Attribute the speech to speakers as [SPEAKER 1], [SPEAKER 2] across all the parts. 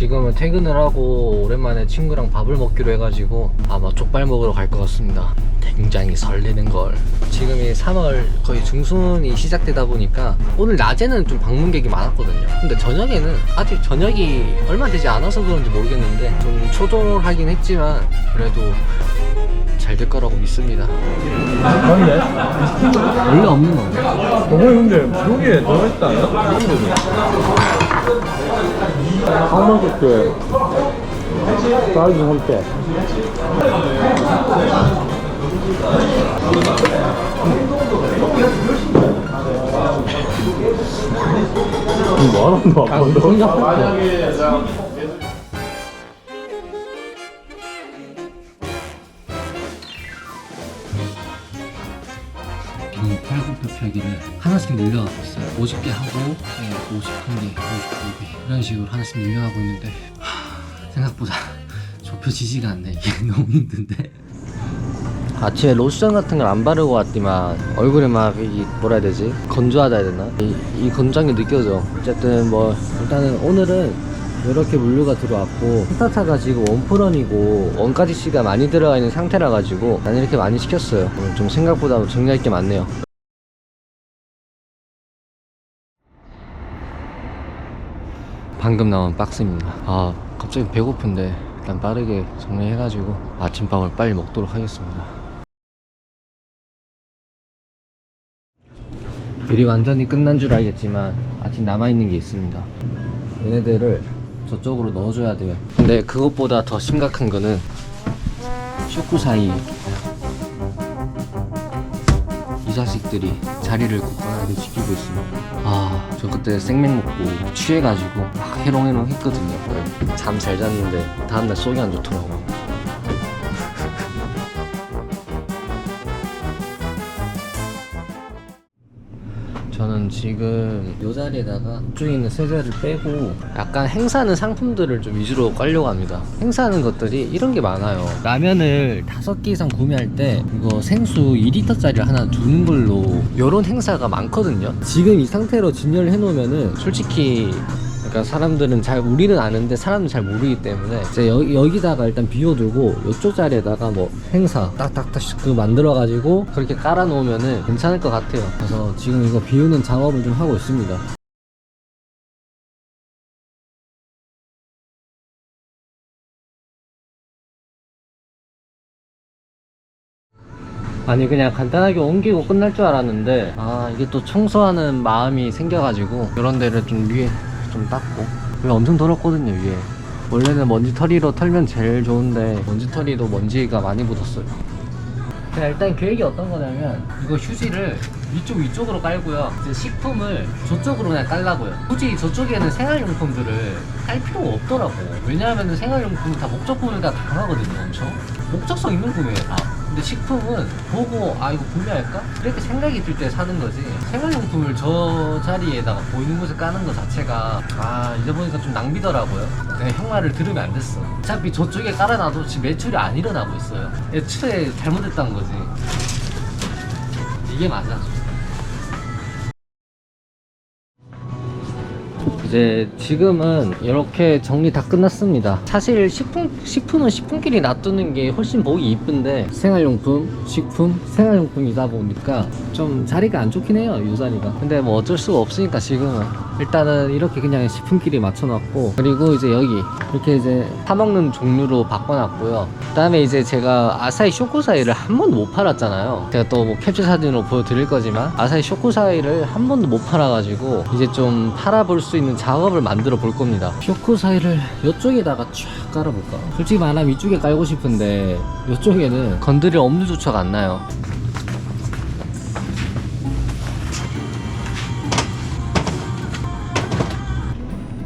[SPEAKER 1] 지금은 퇴근을 하고 오랜만에 친구랑 밥을 먹기로 해가지고 아마 족발 먹으러 갈 것 같습니다. 굉장히 설레는 걸. 지금이 3월 거의 중순이 시작되다 보니까 오늘 낮에는 좀 방문객이 많았거든요. 근데 저녁에는 아직 저녁이 얼마 되지 않아서 그런지 모르겠는데 좀 초조하긴 했지만 그래도 잘 될 거라고 믿습니다.
[SPEAKER 2] 맞네.
[SPEAKER 1] 원래 없는 건데.
[SPEAKER 2] 근데 여기에 들어있지 않나? 한 쌀도 함께 뭐하는 거야?
[SPEAKER 1] 아, 생각보다. 이 팔굽혀 펴기를 하나씩 늘려가고 있어요. 50개 하고 네, 51개, 59개 이런 식으로 하나씩 늘려가고 있는데 하, 생각보다 좁혀지지가 않네. 이게 너무 힘든데. 아침에 로션 같은 걸 안 바르고 왔지만 얼굴에 막 이 뭐라 해야 되지 건조하다 해야 되나 이, 이 건조한 게 느껴져 어쨌든 뭐 일단은 오늘은 이렇게 물류가 들어왔고 스타차가 지금 원프런이고 원가지 씨가 많이 들어가 있는 상태라 가지고 난 이렇게 많이 시켰어요. 오늘 좀 생각보다 정리할 게 많네요. 방금 나온 박스입니다. 아 갑자기 배고픈데 일단 빠르게 정리해가지고 아침밥을 빨리 먹도록 하겠습니다. 일이 완전히 끝난 줄 알겠지만 아직 남아있는 게 있습니다. 얘네들을 저쪽으로 넣어줘야 돼요. 근데 그것보다 더 심각한 거는 쇼크 사이. 이 자식들이 자리를 굳건하게 지키고 있습니다 아저 그때 생맥 먹고 취해가지고 막 해롱해롱 했거든요. 잠 잘 잤는데 다음날 속이 안 좋더라고요 지금 이 자리에다가 이쪽에 있는 세제를 빼고 약간 행사하는 상품들을 좀 위주로 깔려고 합니다. 행사하는 것들이 이런 게 많아요. 라면을 다섯 개 이상 구매할 때 이거 생수 2리터짜리를 하나 두는 걸로 이런 행사가 많거든요. 지금 이 상태로 진열을 해놓으면은 솔직히 그러니까 사람들은 잘 우리는 아는데 사람은 잘 모르기 때문에 이제 여, 여기다가 일단 비워두고 이쪽 자리에다가 뭐 행사 딱딱딱 그 만들어 가지고 그렇게 깔아 놓으면은 괜찮을 것 같아요. 그래서 지금 이거 비우는 작업을 좀 하고 있습니다. 아니 그냥 간단하게 옮기고 끝날 줄 알았는데 아 이게 또 청소하는 마음이 생겨가지고 이런 데를 좀 위에 좀 닦고. 여기 엄청 더럽거든요 위에. 원래는 먼지 털이로 털면 제일 좋은데 먼지 털이도 먼지가 많이 묻었어요. 그냥 일단 계획이 어떤 거냐면 이거 휴지를 위쪽 위쪽으로 깔고요. 이제 식품을 저쪽으로 그냥 깔라고요. 굳이 저쪽에는 생활용품들을 깔 필요가 없더라고요 왜냐하면 생활용품은 다 목적구매가 강하거든요 엄청. 목적성 있는 구매예요 다 근데 식품은 보고 아 이거 구매할까? 이렇게 생각이 들 때 사는 거지. 생활용품을 저 자리에다가 보이는 곳에 까는 것 자체가 아 이제 보니까 좀 낭비더라고요. 내가 형 말을 들으면 안 됐어. 어차피 저쪽에 깔아놔도 지금 매출이 안 일어나고 있어요. 애초에 잘못했다는 거지. 이게 맞아 이제 지금은 이렇게 정리 다 끝났습니다. 사실 식품 식품은 식품끼리 놔두는 게 훨씬 보기 이쁜데 생활용품, 식품, 생활용품이다 보니까 좀 자리가 안 좋긴 해요. 이 자리가. 근데 뭐 어쩔 수가 없으니까 지금은 일단은 이렇게 그냥 식품끼리 맞춰놨고 그리고 이제 여기 이렇게 이제 사 먹는 종류로 바꿔놨고요. 그 다음에 이제 제가 아사히 쇼코사이를 한 번도 못 팔았잖아요. 제가 또 뭐 캡처 사진으로 보여드릴 거지만 아사히 쇼코사이를 한 번도 못 팔아가지고 이제 좀 팔아볼 수 있는 작업을 만들어 볼 겁니다. 쇼코사이를 이쪽에다가 쫙 깔아볼까? 솔직히 말하면 이쪽에 깔고 싶은데 이쪽에는 건드릴 엄두조차가 안 나요.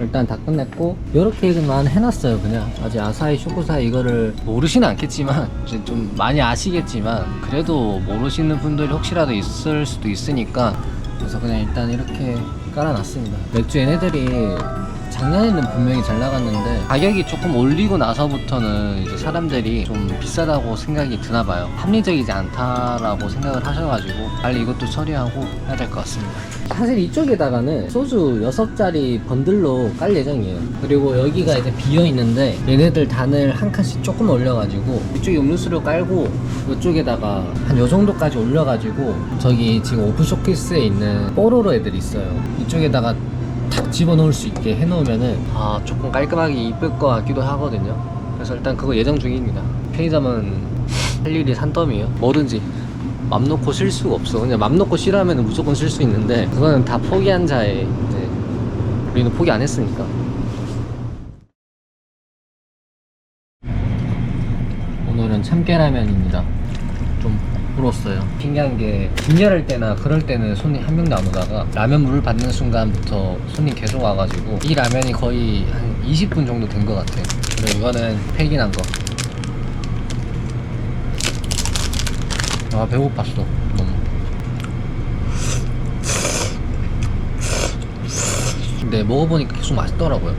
[SPEAKER 1] 일단 다 끝냈고 이렇게만 해놨어요 그냥 아직 아사히 쇼코사이 이거를 모르시는 않겠지만 좀 많이 아시겠지만 그래도 모르시는 분들이 혹시라도 있을 수도 있으니까 그래서 그냥 일단 이렇게 깔아놨습니다. 맥주 얘네들이 작년에는 분명히 잘 나갔는데 가격이 조금 올리고 나서부터는 이제 사람들이 좀 비싸다고 생각이 드나 봐요. 합리적이지 않다라고 생각을 하셔가지고 빨리 이것도 처리하고 해야 될 것 같습니다. 사실 이쪽에다가는 소주 6잔리 번들로 깔 예정이에요. 그리고 여기가 이제 비어 있는데 얘네들 단을 한 칸씩 조금 올려가지고 이쪽에 음료수를 깔고 이쪽에다가 한 요 정도까지 올려가지고 저기 지금 오픈 쇼케이스에 있는 뽀로로 애들 있어요. 이쪽에다가 탁 집어넣을 수 있게 해놓으면은 아 조금 깔끔하게 이쁠 것 같기도 하거든요. 그래서 일단 그거 예정 중입니다. 편의점은 할 일이 산더미예요. 뭐든지 맘 놓고 쓸 수가 없어. 그냥 맘 놓고 싫어하면 무조건 쓸 수 있는데 그거는 다 포기한 자의 이제 우리는 포기 안 했으니까. 오늘은 참깨라면입니다. 좀 불었어요. 신기한 게 빈혈할 때나 그럴 때는 손님 한 명도 안 오다가 라면 물을 받는 순간부터 손님 계속 와가지고 이 라면이 거의 한 20분 정도 된 것 같아요. 그리고 이거는 팩인한 거. 아 배고팠어 너무. 근데 먹어보니까 계속 맛있더라고요.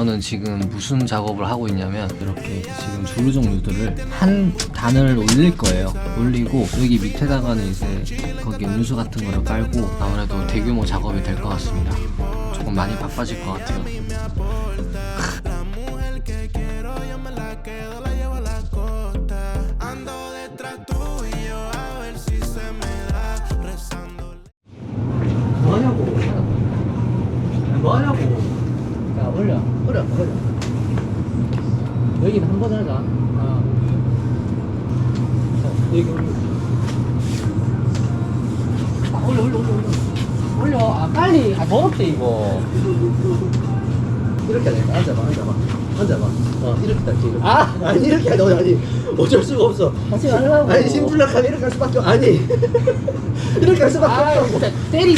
[SPEAKER 1] 저는 지금 무슨 작업을 하고 있냐면 이렇게 지금 주루 종류들을 한 단을 올릴 거예요. 올리고 여기 밑에다가는 이제 거기 음료수 같은 거를 깔고 아무래도 대규모 작업이 될 것 같습니다. 조금 많이 바빠질 것 같아요. 뭐하냐고 뭐하냐고 자 올려 올려 올려 여기는 한번 하자 아. 자, 여기 올려. 아, 올려 올려 올려 올려. 아 빨리. 아 더럽게 이거.
[SPEAKER 3] 이렇게 하니까 앉아봐 앉아봐. 앉아봐. 어 이렇게 딱 이렇게.
[SPEAKER 1] 아!
[SPEAKER 3] 아니 이렇게 하니 아니 어쩔 수가 없어.
[SPEAKER 1] 하지 말라고.
[SPEAKER 3] 아니 심플락하면 이렇게 할 수밖에 없 아니. 이렇게 할 수밖에
[SPEAKER 1] 아
[SPEAKER 3] 없어
[SPEAKER 1] 진짜 때리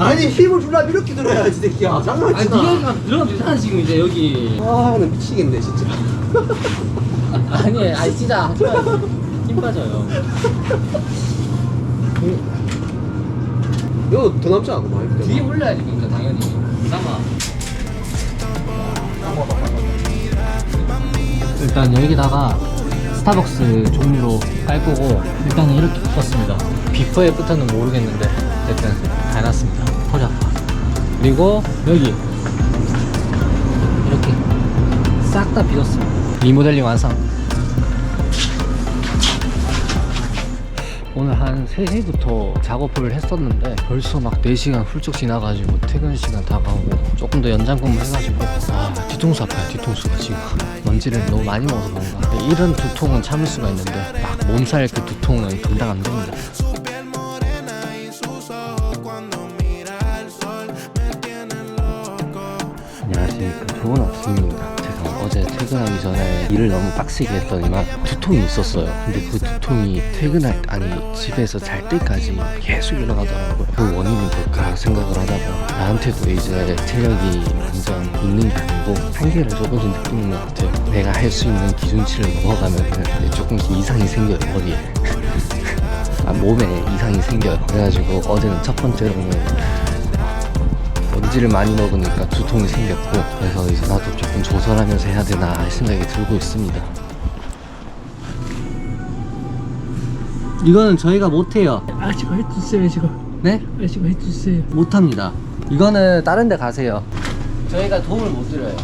[SPEAKER 3] 아니 힘을 주려면 이렇게 들어야지 새끼야. 장난치나.
[SPEAKER 1] 아니 니가 들어가면 되잖아 지금 이제 여기.
[SPEAKER 3] 아나 미치겠네 진짜.
[SPEAKER 1] 아니 아니 진짜 하지 힘 빠져요.
[SPEAKER 3] 이거 더 남지 않고 많이
[SPEAKER 1] 뒤에 올려야지 그러니까 당연히. 남아. 일단 여기다가 스타벅스 종류로 깔 거고 일단은 이렇게 껐습니다. 비포 애프터는 모르겠는데 어쨌든 다 해놨습니다. 허리 아파 그리고 여기 이렇게 싹 다 비웠습니다 리모델링 완성. 오늘 한 3시부터 작업을 했었는데 벌써 막 4시간 훌쩍 지나가지고 퇴근 시간 다가오고 조금 더 연장 근무 해가지고. 아 뒤통수 아파요 뒤통수가 지금 먼지를 너무 많이 먹어서 그런가? 이런 두통은 참을 수가 있는데 막 몸살 그 두통은 감당 안 됩니다. 안녕하십니까. 좋은 아침입니다. 제가 어제 퇴근하기 전에 일을 너무 빡세게 했더니만 두통이 있었어요. 근데 그 두통이 퇴근할 아니 집에서 잘 때까지 계속 일어나더라고요. 그 원인이 뭘까 생각을 하다가 나한테도 이제 체력이 완전 있는 게 아니고 한계를 조금씩 느끼는 것 같아요 내가 할 수 있는 기준치를 넘어가면 조금씩 이상이 생겨요 머리에. 아, 몸에 이상이 생겨요. 그래가지고 어제는 첫 번째로는 먼지를 많이 먹으니까 두통이 생겼고 그래서 이제 나도 조금 조절하면서 해야 되나 할 생각이 들고 있습니다. 이거는 저희가 못해요.
[SPEAKER 4] 아저씨가 해주세요 지금.
[SPEAKER 1] 네?
[SPEAKER 4] 아저씨가 해주세요.
[SPEAKER 1] 못합니다. 이거는 다른 데 가세요. 저희가 도움을 못 드려요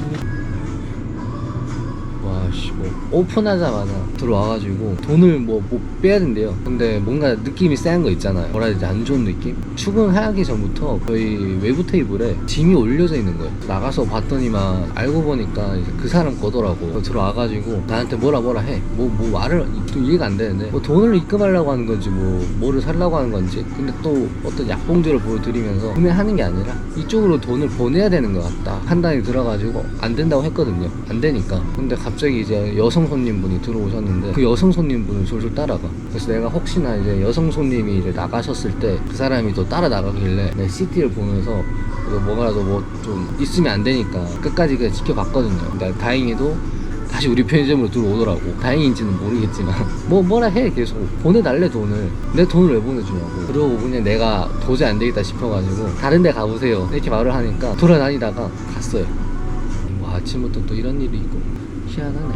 [SPEAKER 1] 오픈하자마자 들어와가지고 돈을 뭐못 빼야 된대요. 근데 뭔가 느낌이 쎄한 거 있잖아요. 뭐라 해야 되지? 안 좋은 느낌? 출근하기 전부터 저희 외부 테이블에 짐이 올려져 있는 거예요. 나가서 봤더니만 알고 보니까 그 사람 거더라고. 들어와가지고 나한테 뭐라 뭐라 해뭐 뭐 말을 또 이해가 안 되는데 뭐 돈을 입금하려고 하는 건지 뭐 뭐를 살라고 하는 건지 근데 또 어떤 약봉지를 보여드리면서 구매하는 게 아니라 이쪽으로 돈을 보내야 되는 것 같다. 판단이 들어가지고 안 된다고 했거든요. 안 되니까. 근데 갑자기 이제 여성 손님분이 들어오셨는데 그 여성 손님분을 졸졸 따라가. 그래서 내가 혹시나 이제 여성 손님이 이제 나가셨을 때 그 사람이 또 따라 나가길래 내 CT를 보면서 뭐라도 뭐 좀 있으면 안 되니까 끝까지 그냥 지켜봤거든요. 근데 다행히도 다시 우리 편의점으로 들어오더라고. 다행인지는 모르겠지만 뭐 뭐라 해 계속. 보내달래 돈을. 내 돈을 왜 보내주냐고. 그러고 그냥 내가 도저히 안 되겠다 싶어가지고 다른 데 가보세요. 이렇게 말을 하니까 돌아다니다가 갔어요. 와 아침부터 또 이런 일이 있고 희한하네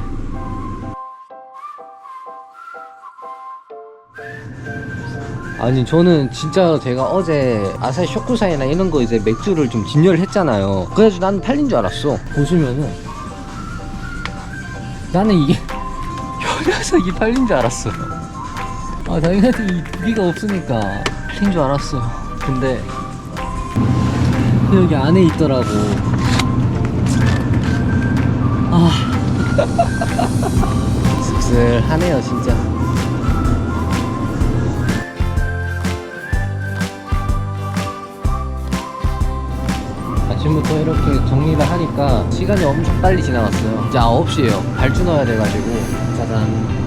[SPEAKER 1] 아니 저는 진짜 제가 어제 아사히 쇼쿠사이나 이런 거 이제 맥주를 좀 진열을 했잖아요. 그래가지고 나는 팔린 줄 알았어. 보시면은 나는 이게 요 녀석이 팔린 줄 알았어. 아 당연히 이 고기가 없으니까 팔린 줄 알았어. 근데 여기 안에 있더라고. 아. 씁쓸하네요 진짜 이렇게 정리를 하니까 시간이 엄청 빨리 지나갔어요. 이제 9시에요. 발주 넣어야 돼가지고. 짜잔.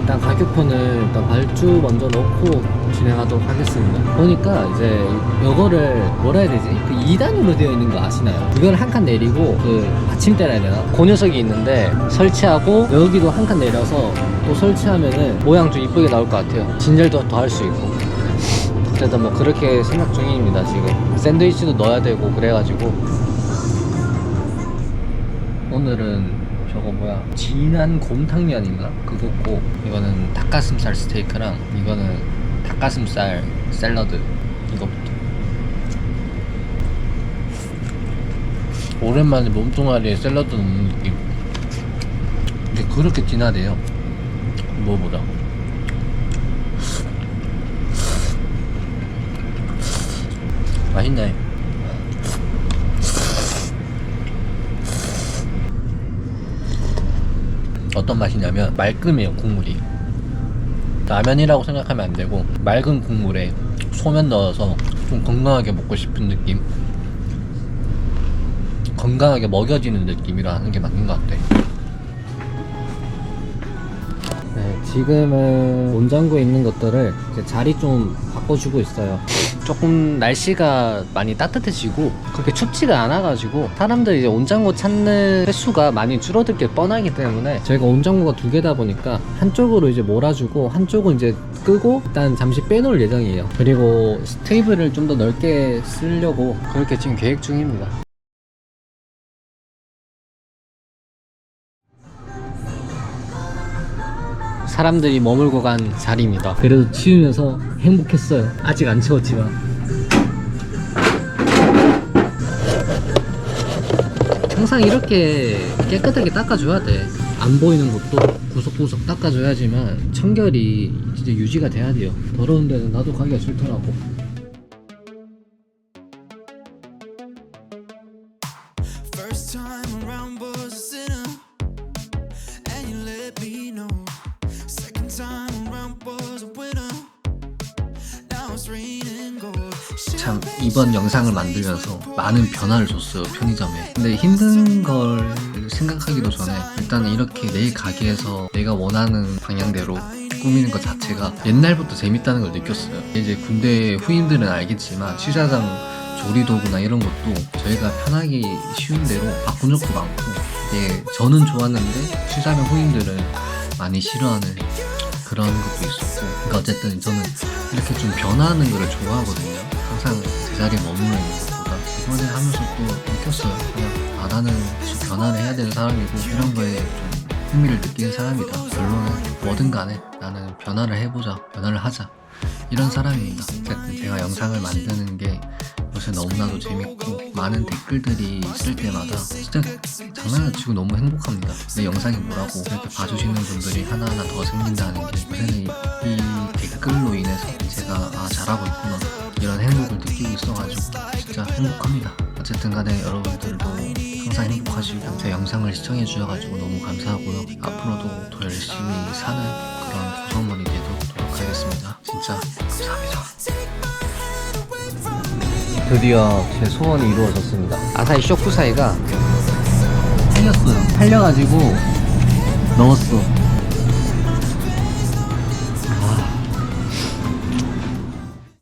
[SPEAKER 1] 일단 가격표는 일단 발주 먼저 넣고 진행하도록 하겠습니다. 보니까 이제 이거를 뭐라 해야 되지? 그 2단으로 되어 있는 거 아시나요? 그걸 한 칸 내리고 그 받침대라 해야 되나? 그 녀석이 있는데 설치하고 여기도 한 칸 내려서 또 설치하면은 모양 좀 이쁘게 나올 것 같아요. 진열도 더 할 수 있고. 어쨌든 뭐 그렇게 생각 중입니다 지금. 샌드위치도 넣어야 되고 그래가지고. 오늘은 저거 뭐야? 진한 곰탕면인가? 그거고 이거는 닭가슴살 스테이크랑 이거는 닭가슴살 샐러드 이거부터. 오랜만에 몸뚱아리에 샐러드 넣는 느낌. 이게 그렇게 진하대요. 뭐보다 맛있네. 어떤 맛이냐면 말끔해요 국물이. 라면이라고 생각하면 안 되고 맑은 국물에 소면 넣어서 좀 건강하게 먹고 싶은 느낌. 건강하게 먹여지는 느낌이라 하는 게 맞는 것 같아. 네, 지금은 온장고에 있는 것들을 자리 좀 바꿔주고 있어요. 조금 날씨가 많이 따뜻해지고 그렇게 춥지가 않아가지고 사람들이 이제 온장고 찾는 횟수가 많이 줄어들 게 뻔하기 때문에 저희가 온장고가 두 개다 보니까 한쪽으로 이제 몰아주고 한쪽은 이제 끄고 일단 잠시 빼놓을 예정이에요. 그리고 테이블을 좀 더 넓게 쓰려고 그렇게 지금 계획 중입니다. 사람들이 머물고 간 자리입니다. 그래도 치우면서 행복했어요. 아직 안 치웠지만. 항상 이렇게 깨끗하게 닦아줘야 돼. 안 보이는 곳도 구석구석 닦아줘야지만 청결이 진짜 유지가 돼야 돼요. 더러운 데는 나도 가기가 싫더라고. 이번 영상을 만들면서 많은 변화를 줬어요 편의점에. 근데 힘든 걸 생각하기도 전에 일단은 이렇게 내 가게에서 내가 원하는 방향대로 꾸미는 것 자체가 옛날부터 재밌다는 걸 느꼈어요. 이제 군대 후임들은 알겠지만 취사장 조리도구나 이런 것도 저희가 편하게 쉬운 대로 바꾼 적도 많고 이게 저는 좋았는데 취사장 후임들은 많이 싫어하는 그런 것도 있었고 그러니까 어쨌든 저는 이렇게 좀 변화하는 거를 좋아하거든요. 항상 제 자리에 머무르는 것보다 이번에 하면서 또 느꼈어요. 그냥 아 나는 좀 변화를 해야 되는 사람이고 이런 거에 좀 흥미를 느끼는 사람이다. 결론은 뭐든 간에 나는 변화를 해보자 변화를 하자. 이런 사람입니다. 어쨌든 제가 영상을 만드는 게 요새 너무나도 재밌고 많은 댓글들이 있을 때마다 진짜 장난을 치고 너무 행복합니다. 내 영상이 뭐라고 이렇게 봐주시는 분들이 하나하나 더 생긴다는 게 요새는 이, 이 댓글로 인해서 제가 아 잘하고 있구나 이런 행복을 느끼고 있어가지고 진짜 행복합니다. 어쨌든 간에 여러분들도 항상 행복하시고 제 영상을 시청해 주셔가지고 너무 감사하고요. 앞으로도 더 열심히 사는 그런 구성원이 되도록 하겠습니다. 진짜 감사합니다. 드디어 제 소원이 이루어졌습니다. 아사히 쇼쿠사이가 팔렸어요. 팔려가지고 넣었어.